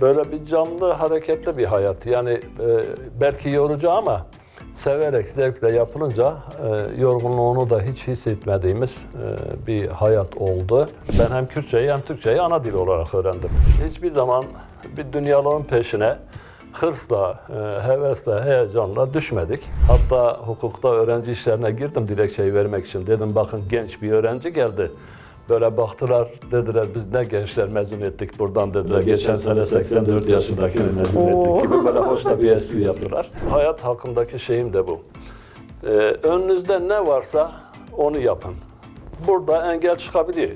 böyle bir canlı, hareketli bir hayat. Yani e, belki yorucu ama severek, zevkle yapılınca e, yorgunluğunu da hiç hissetmediğimiz e, bir hayat oldu. Ben hem Kürtçeyi hem Türkçeyi ana dil olarak öğrendim. Hiçbir zaman bir dünyalığın peşine hırsla, e, hevesle, heyecanla düşmedik. Hatta hukukta öğrenci işlerine girdim dilekçeyi vermek için. Dedim bakın genç bir öğrenci geldi. Böyle baktılar dediler biz ne gençler mezun ettik buradan dediler. Geçen sene 84 yaşındakini mezun ettik gibi böyle hoş da bir espri yaptılar. Hayat hakkındaki şeyim de bu. Ee, önünüzde ne varsa onu yapın. Burada engel çıkabiliyor.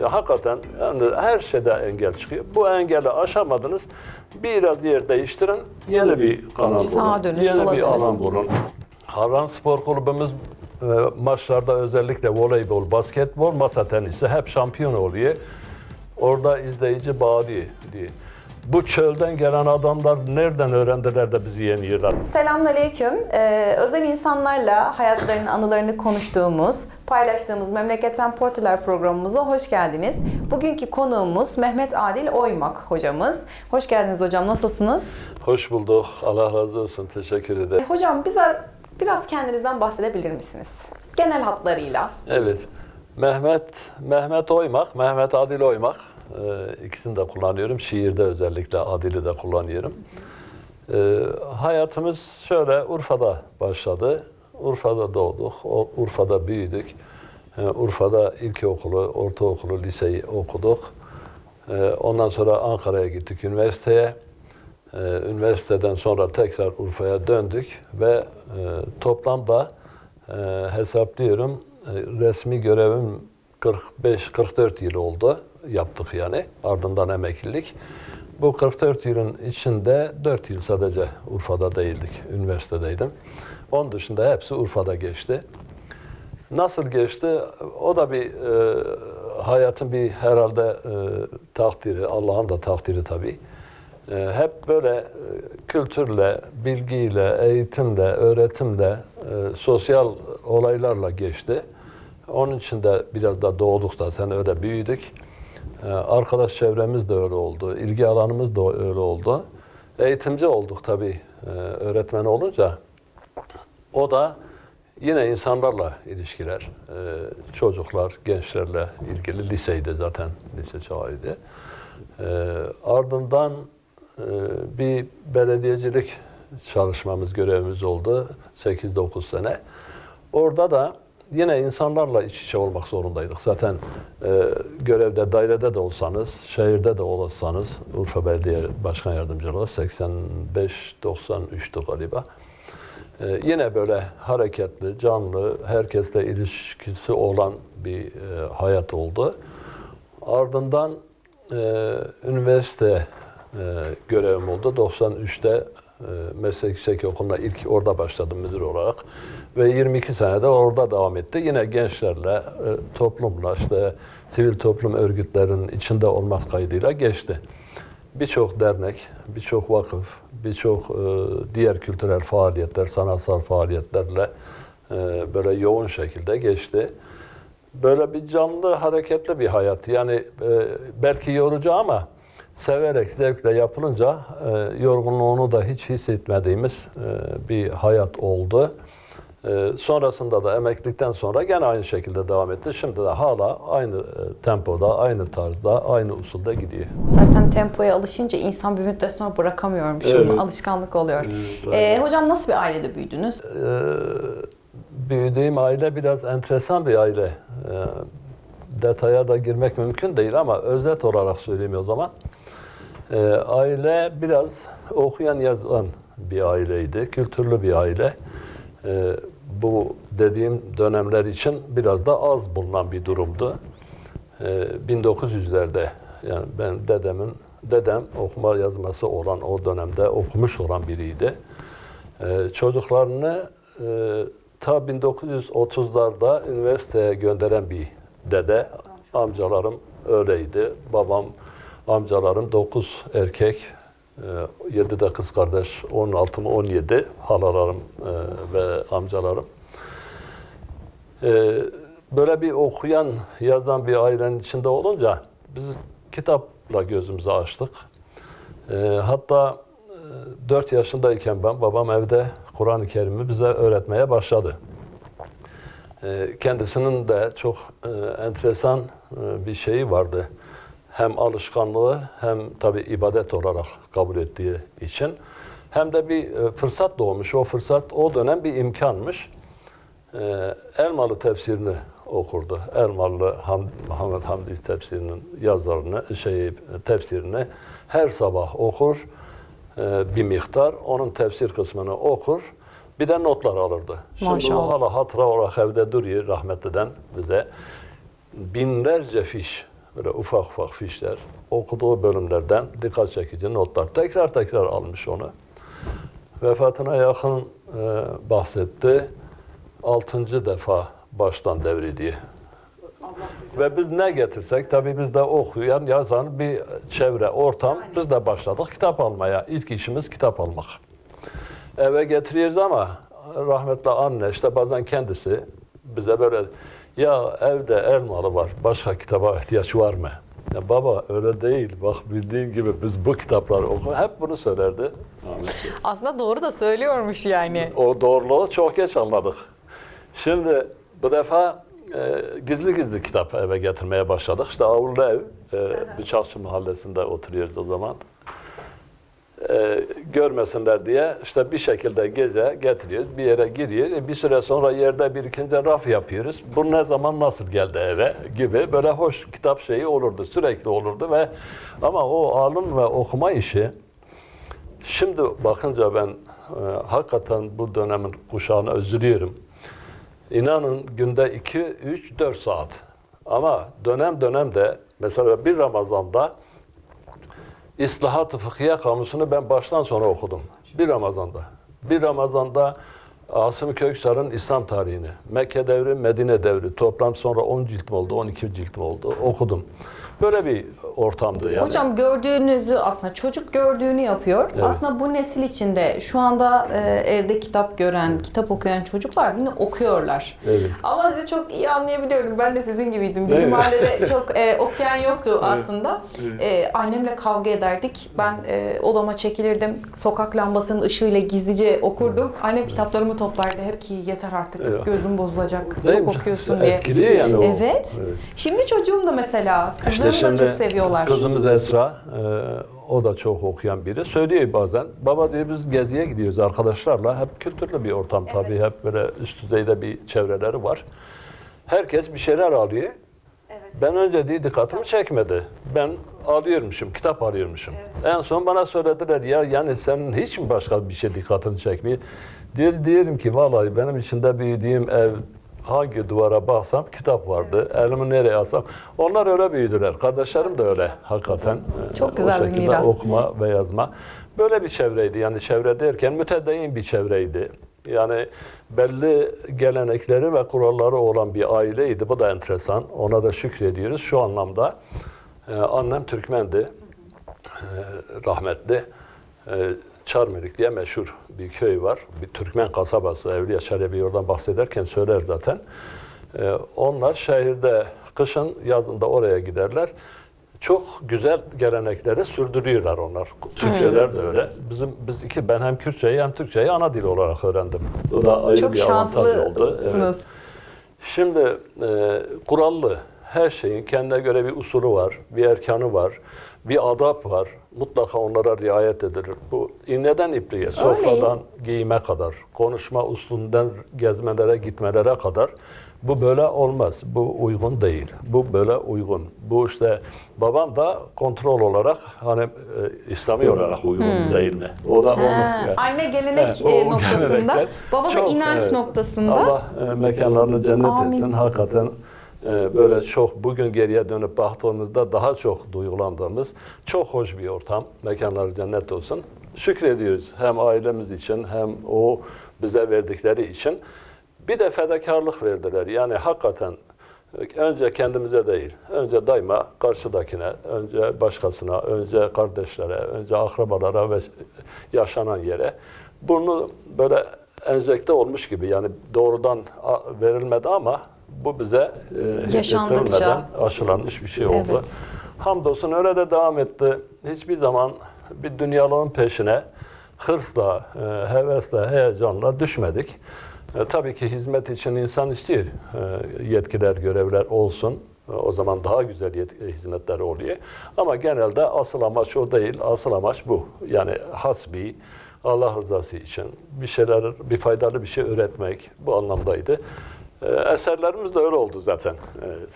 Ya hakikaten yani her şeyde engel çıkıyor. Bu engeli aşamadınız. Biraz yer değiştirin. Yeni bir kanal Sağa bulun. dönün, yeni sola bir dönün. alan bulun. Harran Spor Kulübümüz maçlarda özellikle voleybol, basketbol, masa tenisi hep şampiyon oluyor. Orada izleyici bağlıyor diye. Bu çölden gelen adamlar nereden öğrendiler de bizi yeniyorlar? Selamünaleyküm. Ee, özel insanlarla hayatlarının anılarını konuştuğumuz, paylaştığımız Memleketten Portreler programımıza hoş geldiniz. Bugünkü konuğumuz Mehmet Adil Oymak hocamız. Hoş geldiniz hocam. Nasılsınız? Hoş bulduk. Allah razı olsun. Teşekkür ederim. Hocam bize biraz kendinizden bahsedebilir misiniz? Genel hatlarıyla. Evet. Mehmet Mehmet Oymak, Mehmet Adil Oymak. Ee, ikisini de kullanıyorum. Şiirde özellikle Adil'i de kullanıyorum. Ee, hayatımız şöyle Urfa'da başladı. Urfa'da doğduk, Urfa'da büyüdük. Ee, Urfa'da ilkokulu, ortaokulu, liseyi okuduk. Ee, ondan sonra Ankara'ya gittik üniversiteye. Ee, üniversiteden sonra tekrar Urfa'ya döndük ve e, toplamda e, hesaplıyorum e, resmi görevim 45-44 yıl oldu yaptık yani ardından emeklilik. Bu 44 yılın içinde 4 yıl sadece Urfa'da değildik, üniversitedeydim. Onun dışında hepsi Urfa'da geçti. Nasıl geçti? O da bir e, hayatın bir herhalde e, takdiri, Allah'ın da takdiri tabii. E, hep böyle e, kültürle, bilgiyle, eğitimle, öğretimle, e, sosyal olaylarla geçti. Onun için de biraz da doğduk da sen öyle büyüdük. E, arkadaş çevremiz de öyle oldu, ilgi alanımız da öyle oldu. Eğitimci olduk tabii e, öğretmen olunca. O da yine insanlarla ilişkiler, çocuklar, gençlerle ilgili liseydi zaten, lise çağıydı. Ardından bir belediyecilik çalışmamız, görevimiz oldu 8-9 sene. Orada da yine insanlarla iç içe olmak zorundaydık. Zaten e, görevde, dairede de olsanız, şehirde de olsanız, Urfa Belediye Başkan Yardımcılığı 85-93'tü galiba. Ee, yine böyle hareketli, canlı, herkesle ilişkisi olan bir e, hayat oldu. Ardından e, üniversite e, görevim oldu. 93'te e, meslek yüksek okuluna ilk orada başladım müdür olarak. Ve 22 sene de orada devam etti. Yine gençlerle, e, toplumla, işte sivil toplum örgütlerinin içinde olmak kaydıyla geçti birçok dernek, birçok vakıf, birçok e, diğer kültürel faaliyetler, sanatsal faaliyetlerle böyle yoğun şekilde geçti. Böyle bir canlı, hareketli bir hayat. Yani belki yorucu ama severek, zevkle yapılınca e, yorgunluğunu da hiç hissetmediğimiz e, bir hayat oldu. Ee, sonrasında da emeklilikten sonra gene aynı şekilde devam etti. Şimdi de hala aynı e, tempoda, aynı tarzda, aynı usulde gidiyor. Zaten tempoya alışınca insan bir müddet sonra bırakamıyormuş. Evet. Onun alışkanlık oluyor. Evet, Ee, hocam nasıl bir ailede büyüdünüz? Ee, büyüdüğüm aile biraz enteresan bir aile. Ee, detaya da girmek mümkün değil ama özet olarak söyleyeyim o zaman. Ee, aile biraz okuyan yazan bir aileydi, kültürlü bir aile. Ee, bu dediğim dönemler için biraz da az bulunan bir durumdu. Ee, 1900'lerde yani ben dedemin dedem okuma yazması olan o dönemde okumuş olan biriydi. Ee, çocuklarını e, ta 1930'larda üniversiteye gönderen bir dede. Amcalarım öyleydi. Babam, amcalarım 9 erkek, 7 de kız kardeş, 16 mı 17 halalarım e, ve amcalarım. Ee, böyle bir okuyan, yazan bir ailenin içinde olunca biz kitapla gözümüzü açtık. E, hatta 4 yaşındayken ben babam evde Kur'an-ı Kerim'i bize öğretmeye başladı. E, kendisinin de çok e, enteresan e, bir şeyi vardı. Hem alışkanlığı hem tabi ibadet olarak kabul ettiği için hem de bir e, fırsat doğmuş. O fırsat o dönem bir imkanmış. E, Elmalı tefsirini okurdu. Elmalı Ham, Muhammed Hamdi tefsirinin yazarını, şey tefsirini her sabah okur e, bir miktar. Onun tefsir kısmını okur. Bir de notlar alırdı. Şimdi Maşallah. o hala hatıra olarak evde duruyor rahmetliden bize. Binlerce fiş, böyle ufak ufak fişler, okuduğu bölümlerden dikkat çekici notlar. Tekrar tekrar almış onu. Vefatına yakın e, bahsetti. Altıncı defa baştan devrildiği. Ve biz ne getirsek, tabii biz de okuyan, yazan bir çevre, ortam. Biz de başladık kitap almaya. İlk işimiz kitap almak. Eve getiriyoruz ama rahmetli anne işte bazen kendisi bize böyle ya evde elmalı var, başka kitaba ihtiyaç var mı? Ya baba öyle değil. Bak bildiğin gibi biz bu kitapları oku. Hep bunu söylerdi. Aslında doğru da söylüyormuş yani. O doğruluğu çok geç anladık. Şimdi bu defa e, gizli gizli kitap eve getirmeye başladık. İşte avlu ev, e, Bıçakçı mahallesinde oturuyoruz o zaman. E, görmesinler diye işte bir şekilde gece getiriyoruz, bir yere giriyor. E, bir süre sonra yerde birikince raf yapıyoruz. Bu ne zaman nasıl geldi eve gibi böyle hoş kitap şeyi olurdu, sürekli olurdu ve ama o alım ve okuma işi Şimdi bakınca ben e, hakikaten bu dönemin kuşağına üzülüyorum. İnanın günde 2, 3, 4 saat. Ama dönem dönem de mesela bir Ramazan'da İslahat-ı Fıkhiye kamusunu ben baştan sona okudum. Bir Ramazan'da. Bir Ramazan'da Asım Köksar'ın İslam tarihini, Mekke devri, Medine devri toplam sonra 10 cilt mi oldu, 12 cilt oldu okudum. Böyle bir ortamdı yani. Hocam gördüğünüzü aslında çocuk gördüğünü yapıyor. Evet. Aslında bu nesil içinde şu anda e, evde kitap gören, kitap okuyan çocuklar yine okuyorlar. Evet. Ama sizi çok iyi anlayabiliyorum. Ben de sizin gibiydim. Bizim mi? mahallede çok e, okuyan yoktu aslında. E, annemle kavga ederdik. Ben e, odama çekilirdim. Sokak lambasının ışığıyla gizlice okurdum. Annem kitaplarımı toplardı. Hep ki yeter artık Evet. gözüm bozulacak. Değil çok mi? okuyorsun diye. Etkiliyor yani o. Evet. Evet. Şimdi çocuğum da mesela kızlarım da çok seviyorlar. Kızımız Esra, e, o da çok okuyan biri. Söylüyor bazen, baba diyor biz geziye gidiyoruz arkadaşlarla. Hep kültürlü bir ortam tabii. Hep böyle üst düzeyde bir çevreleri var. Herkes bir şeyler alıyor. Ben önce diye dikkatimi çekmedi. Ben alıyormuşum, kitap alıyormuşum. En son bana söylediler ya yani senin hiç mi başka bir şey dikkatini çekmiyor? Diyor, diyelim ki vallahi benim içinde büyüdüğüm ev hangi duvara baksam kitap vardı. Elimi nereye alsam. Onlar öyle büyüdüler. Kardeşlerim de öyle hakikaten. Ee, Çok o güzel bir şekilde miras. okuma ve yazma. Böyle bir çevreydi. Yani çevre derken mütedeyyin bir çevreydi. Yani belli gelenekleri ve kuralları olan bir aileydi. Bu da enteresan. Ona da şükrediyoruz. Şu anlamda e, annem Türkmendi. E, rahmetli. E, Çarmırik diye meşhur bir köy var. Bir Türkmen kasabası. Evliya Çelebi oradan bahsederken söyler zaten. E, onlar şehirde kışın yazında oraya giderler. Çok güzel gelenekleri sürdürüyorlar onlar. Türkçeler de öyle. Bizim biz iki ben hem Kürtçeyi hem Türkçeyi ana dil olarak öğrendim. Bu da ayrı Çok bir avantaj oldu. Evet. Şimdi e, kurallı her şeyin kendine göre bir usulü var, bir erkanı var, bir adap var. Mutlaka onlara riayet edilir. Bu iğneden ipliğe, sofradan giyime kadar, konuşma usulünden gezmelere, gitmelere kadar bu böyle olmaz. Bu uygun değil. Bu böyle uygun. Bu işte babam da kontrol olarak hani e, İslami olarak uygun değil mi? O da onu. Hmm. Ha, yani. anne gelenek o e, noktasında, baba da çok, inanç evet. noktasında. Allah e, mekanlarını cennet Amin. etsin. Hakikaten e, böyle çok bugün geriye dönüp baktığımızda daha çok duygulandığımız çok hoş bir ortam. Mekanları cennet olsun. Şükrediyoruz hem ailemiz için hem o bize verdikleri için. Bir de fedakarlık verdiler. Yani hakikaten önce kendimize değil, önce daima karşıdakine, önce başkasına, önce kardeşlere, önce akrabalara ve yaşanan yere bunu böyle enjekte olmuş gibi yani doğrudan verilmedi ama bu bize e, Yaşandıkça. aşılanmış bir şey oldu. Evet. Hamdolsun öyle de devam etti. Hiçbir zaman bir dünyalığın peşine hırsla, e, hevesle, heyecanla düşmedik. E, tabii ki hizmet için insan istiyor. E, yetkiler, görevler olsun. E, o zaman daha güzel yet- hizmetler oluyor. Ama genelde asıl amaç o değil. Asıl amaç bu. Yani hasbi, Allah rızası için bir şeyler, bir faydalı bir şey üretmek bu anlamdaydı. E, eserlerimiz de öyle oldu zaten. Evet.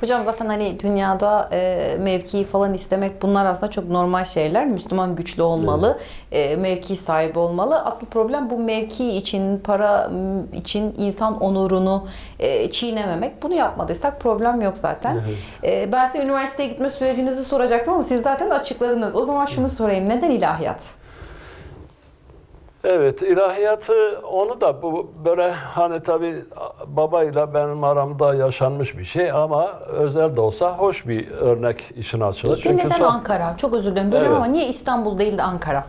Hocam zaten hani dünyada e, mevki falan istemek bunlar aslında çok normal şeyler. Müslüman güçlü olmalı, e, mevki sahibi olmalı. Asıl problem bu mevki için, para için insan onurunu e, çiğnememek. Bunu yapmadıysak problem yok zaten. E, ben size üniversiteye gitme sürecinizi soracaktım ama siz zaten açıkladınız. O zaman şunu sorayım. Neden ilahiyat? Evet, ilahiyatı onu da bu böyle hani tabii babayla benim aramda yaşanmış bir şey ama özel de olsa hoş bir örnek işin açığı. Peki neden son- Ankara? Çok özür dilerim bölüyorum Evet. ama niye İstanbul değil de Ankara?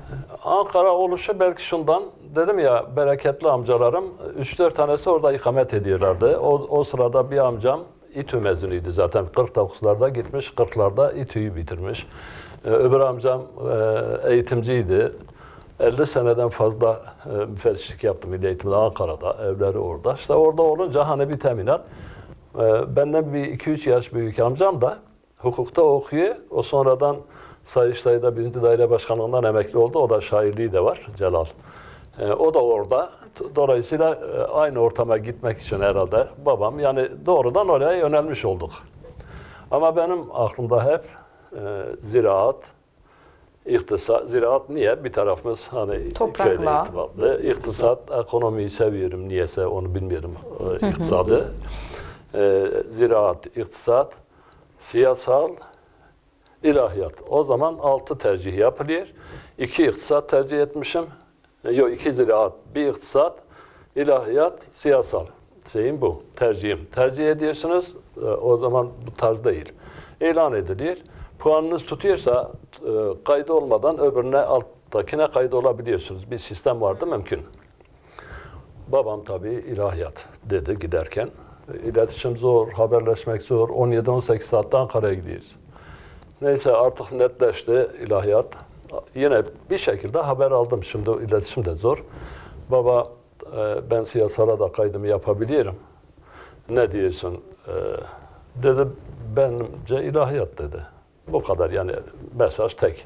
Ankara oluşu belki şundan dedim ya bereketli amcalarım 3-4 tanesi orada ikamet ediyorlardı. O, o sırada bir amcam İTÜ mezunuydu zaten 49'larda gitmiş 40'larda İTÜ'yü bitirmiş. Ee, öbür amcam e, eğitimciydi. 50 seneden fazla e, müfettişlik yaptım milli eğitimde Ankara'da, evleri orada. İşte orada olunca hani bir teminat. Ee, benden bir 2-3 yaş büyük amcam da hukukta okuyor. O sonradan Sayıştay'da 1. Daire Başkanlığından emekli oldu. O da şairliği de var Celal. Ee, o da orada. Dolayısıyla e, aynı ortama gitmek için herhalde babam yani doğrudan oraya yönelmiş olduk. Ama benim aklımda hep e, ziraat, İktisat, ziraat niye? Bir tarafımız hani Toprakla. köyde irtibatlı. İktisat, ekonomiyi seviyorum. Niyese onu bilmiyorum. e, iktisadı. E, ziraat, iktisat, siyasal, ilahiyat. O zaman altı tercih yapılıyor. İki iktisat tercih etmişim. E, yok iki ziraat, bir iktisat, ilahiyat, siyasal. Şeyim bu, tercihim. Tercih ediyorsunuz, o zaman bu tarz değil. İlan ediliyor. Puanınız tutuyorsa e, kaydı olmadan öbürüne alttakine kaydı olabiliyorsunuz. Bir sistem vardı mümkün. Babam tabii ilahiyat dedi giderken. İletişim zor, haberleşmek zor. 17-18 saatte Ankara'ya gidiyoruz. Neyse artık netleşti ilahiyat. Yine bir şekilde haber aldım. Şimdi iletişim de zor. Baba e, ben siyasala da kaydımı yapabilirim. Ne diyorsun? E, dedi bence ilahiyat dedi. Bu kadar yani mesaj tek.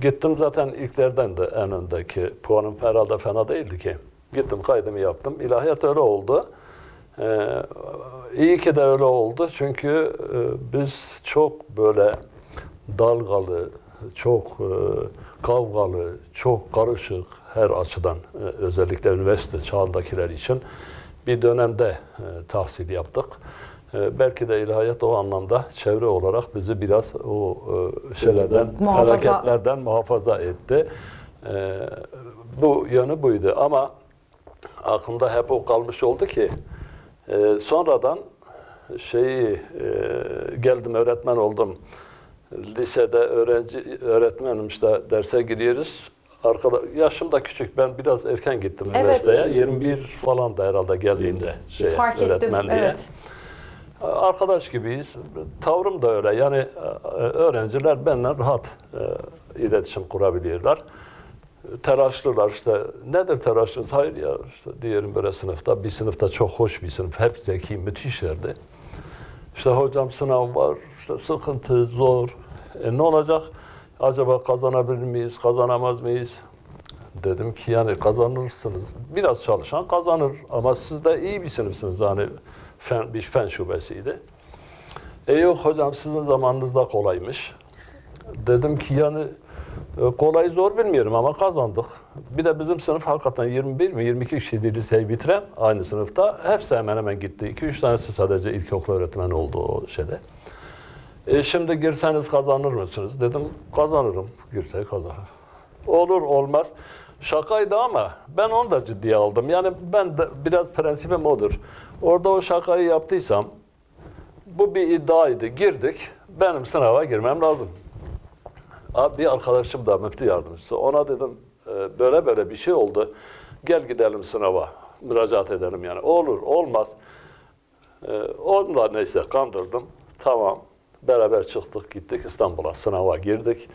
Gittim zaten ilklerden de en öndeki puanım herhalde fena değildi ki. Gittim kaydımı yaptım. İlahiyat öyle oldu. Ee, iyi ki de öyle oldu çünkü e, biz çok böyle dalgalı, çok e, kavgalı, çok karışık her açıdan e, özellikle üniversite çağındakiler için bir dönemde e, tahsil yaptık. E, belki de ilahiyat o anlamda çevre olarak bizi biraz o e, şeylerden, Muhafaza- felaketlerden muhafaza etti. E, bu yönü buydu ama aklımda hep o kalmış oldu ki e, sonradan şeyi e, geldim öğretmen oldum. Lisede öğrenci öğretmenim işte derse gidiyoruz. Arkada, yaşım da küçük. Ben biraz erken gittim Evet. üniversiteye. 21 falan da herhalde geldiğinde şey, Fark ettim. öğretmenliğe. Evet. Arkadaş gibiyiz. Tavrım da öyle. Yani e, öğrenciler benimle rahat e, iletişim kurabiliyorlar. Telaşlılar işte. Nedir telaşlı? Hayır ya işte diyelim böyle sınıfta. Bir sınıfta çok hoş bir sınıf. Hep zeki, müthişlerdi. İşte hocam sınav var, işte sıkıntı, zor. E ne olacak? Acaba kazanabilir miyiz, kazanamaz mıyız? Dedim ki yani kazanırsınız. Biraz çalışan kazanır ama siz de iyi bir sınıfsınız. Yani fen, bir fen şubesiydi. E yok hocam sizin zamanınızda kolaymış. Dedim ki yani e, kolay zor bilmiyorum ama kazandık. Bir de bizim sınıf hakikaten 21 mi 22 kişiydi liseyi bitiren aynı sınıfta. Hepsi hemen hemen gitti. 2-3 tanesi sadece ilkokul öğretmeni oldu o şeyde. E şimdi girseniz kazanır mısınız? Dedim kazanırım. Girse kazanır. Olur olmaz. Şakaydı ama ben onu da ciddiye aldım. Yani ben de biraz prensibim odur. Orada o şakayı yaptıysam bu bir iddiaydı. Girdik. Benim sınava girmem lazım. Abi bir arkadaşım da müftü yardımcısı. Ona dedim e, böyle böyle bir şey oldu. Gel gidelim sınava. Müracaat edelim yani. Olur olmaz. E, onu da neyse kandırdım. Tamam. Beraber çıktık gittik İstanbul'a. Sınava girdik.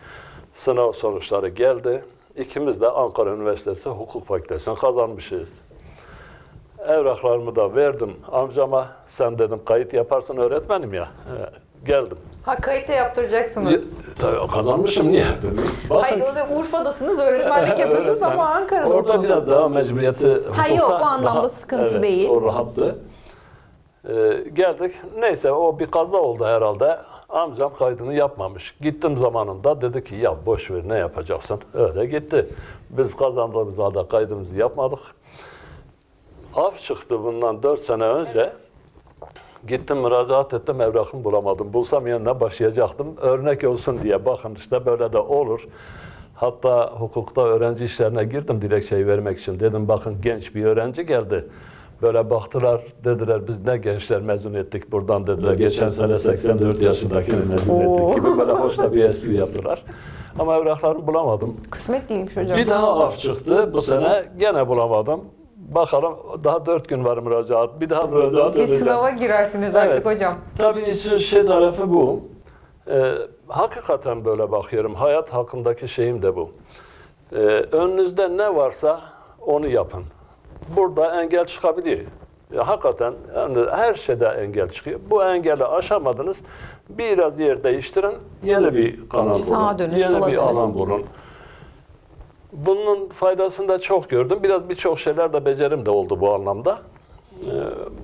Sınav sonuçları geldi. İkimiz de Ankara Üniversitesi Hukuk Fakültesini kazanmışız. Evraklarımı da verdim amcama. Sen dedim kayıt yaparsın öğretmenim ya. Ee, geldim. Ha kayıt da yaptıracaksınız. Ya, tabii kazanmışım niye? Bakın, Hayır o da Urfa'dasınız, öğretmenlik yapıyorsunuz öğretmen. ama Ankara'da Orada okul. biraz daha mecburiyeti Ha, yok, o anlamda daha- sıkıntı evet, değil. O rahattı. Ee, geldik. Neyse o bir kaza oldu herhalde. Amcam kaydını yapmamış. Gittim zamanında dedi ki ya boş ver ne yapacaksın? Öyle gitti. Biz kazandığımız halde kaydımızı yapmadık. Af çıktı bundan 4 sene önce. Gittim müracaat ettim evrakımı bulamadım. Bulsam yeniden başlayacaktım. Örnek olsun diye bakın işte böyle de olur. Hatta hukukta öğrenci işlerine girdim dilekçeyi vermek için. Dedim bakın genç bir öğrenci geldi. Böyle baktılar dediler biz ne gençler mezun ettik buradan dediler. Geçen sene 84 yaşındakini mezun Oo. ettik gibi böyle hoş da bir espri yaptılar. Ama evraklarımı bulamadım. Kısmet değilmiş hocam. Bir daha af çıktı bu sene gene bulamadım. Bakalım daha dört gün var müracaat. Bir daha müracaat Siz edeceğim. sınava girersiniz artık Evet. hocam. Tabii işin şey tarafı bu. Ee, hakikaten böyle bakıyorum. Hayat hakkındaki şeyim de bu. Ee, önünüzde ne varsa onu yapın. Burada engel çıkabiliyor. Ya, hakikaten yani her şeyde engel çıkıyor. Bu engeli aşamadınız. Biraz yer değiştirin. Yeni bir kanal Sağa bulun. dönün, yeni bir dönün. alan bulun. Bunun faydasını da çok gördüm. Biraz birçok şeyler de becerim de oldu bu anlamda. Ee,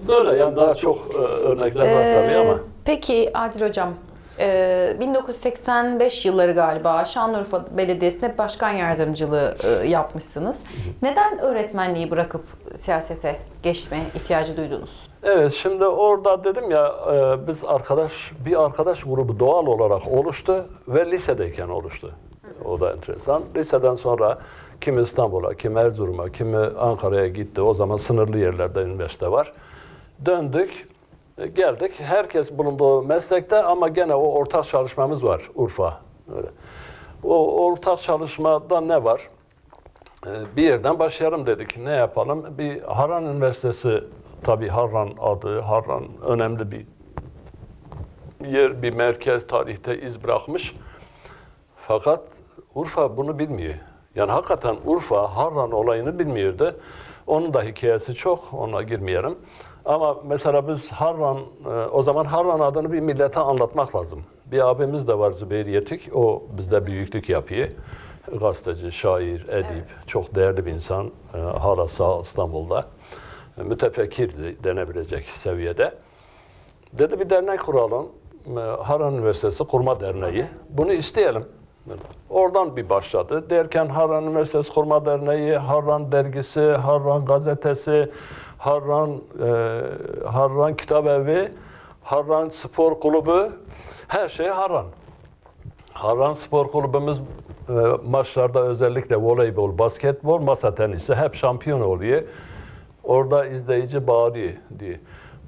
Böyle yani daha çok e, örnekler var tabii Ee, ama. Peki Adil Hocam, e, 1985 yılları galiba Şanlıurfa Belediyesi'nde başkan yardımcılığı e, yapmışsınız. Neden öğretmenliği bırakıp siyasete geçme ihtiyacı duydunuz? Evet şimdi orada dedim ya e, biz arkadaş bir arkadaş grubu doğal olarak oluştu ve lisedeyken oluştu. O da enteresan. Liseden sonra kimi İstanbul'a, kimi Erzurum'a, kimi Ankara'ya gitti. O zaman sınırlı yerlerde üniversite var. Döndük, e, geldik. Herkes bulunduğu meslekte ama gene o ortak çalışmamız var Urfa. Öyle. O ortak çalışmada ne var? Ee, bir yerden başlayalım dedik. Ne yapalım? Bir Harran Üniversitesi, tabii Harran adı, Harran önemli bir yer, bir merkez tarihte iz bırakmış. Fakat Urfa bunu bilmiyor. Yani hakikaten Urfa Harran olayını bilmiyordu. Onun da hikayesi çok, ona girmeyelim. Ama mesela biz Harran, e, o zaman Harran adını bir millete anlatmak lazım. Bir abimiz de var Zübeyir Yetik, o bizde büyüklük yapıyor. Gazeteci, şair, edip, çok değerli bir insan. E, Hala sağ İstanbul'da. E, Mütefekkir denebilecek seviyede. Dedi bir dernek kuralım. Harran Üniversitesi Kurma Derneği. Bunu isteyelim. Oradan bir başladı. Derken Harran Üniversitesi Kurma Derneği, Harran Dergisi, Harran Gazetesi, Harran, e, Harran Kitap Evi, Harran Spor Kulübü, her şey Harran. Harran Spor Kulübümüz e, maçlarda özellikle voleybol, basketbol, masa tenisi hep şampiyon oluyor. Orada izleyici bağırıyor diye.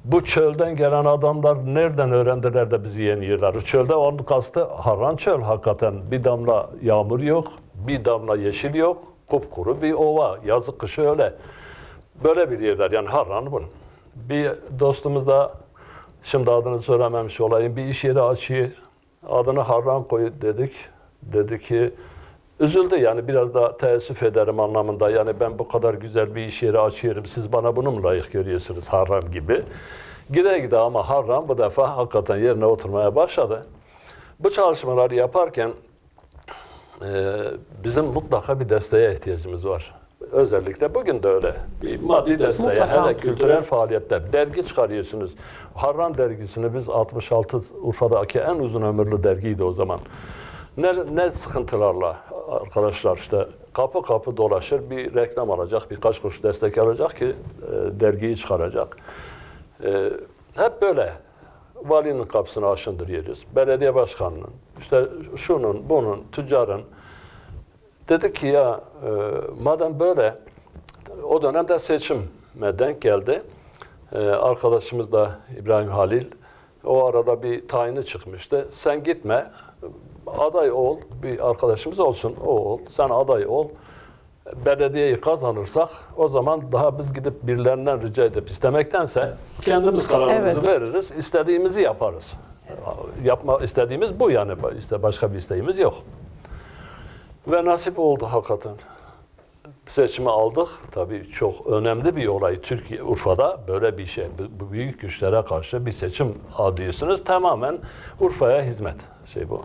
Bu çölden gelen adamlar nereden öğrendiler de bizi yeniyorlar? Çölde onun kastı Harran çöl hakikaten. Bir damla yağmur yok, bir damla yeşil yok, kupkuru bir ova. Yazık kışı öyle. Böyle bir yerler yani Harran bunun. Bir dostumuz da şimdi adını söylememiş olayım. Bir iş yeri açıyor. Adını Harran koy dedik. Dedi ki üzüldü yani biraz da teessüf ederim anlamında. Yani ben bu kadar güzel bir iş yeri açıyorum. Siz bana bunu mu layık görüyorsunuz Harran gibi? Gide gide ama Harran bu defa hakikaten yerine oturmaya başladı. Bu çalışmaları yaparken e, bizim mutlaka bir desteğe ihtiyacımız var. Özellikle bugün de öyle. Bir maddi desteğe, Mutlaka. hele kültürel faaliyetler. Dergi çıkarıyorsunuz. Harran dergisini biz 66 Urfa'daki en uzun ömürlü dergiydi o zaman. Ne, ne sıkıntılarla arkadaşlar işte kapı kapı dolaşır bir reklam alacak, birkaç kuruş destek alacak ki e, dergiyi çıkaracak. E, hep böyle valinin kapısını aşındırıyoruz. Belediye başkanının, işte şunun, bunun, tüccarın. Dedi ki ya e, madem böyle o dönemde seçime denk geldi. E, arkadaşımız da İbrahim Halil o arada bir tayini çıkmıştı. Sen gitme aday ol, bir arkadaşımız olsun, o ol, sen aday ol. Belediyeyi kazanırsak o zaman daha biz gidip birilerinden rica edip istemektense kendimiz kararımızı Evet. veririz, istediğimizi yaparız. Yapma istediğimiz bu yani, işte başka bir isteğimiz yok. Ve nasip oldu hakikaten. Seçimi aldık. Tabii çok önemli bir olay. Türkiye, Urfa'da böyle bir şey. Bu- büyük güçlere karşı bir seçim alıyorsunuz. Tamamen Urfa'ya hizmet. Şey bu.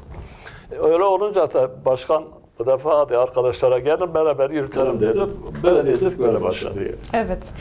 Öyle olunca da başkan bu defa hadi arkadaşlara gelin beraber yürütelim dedi. Belediyecilik böyle başladı. Evet.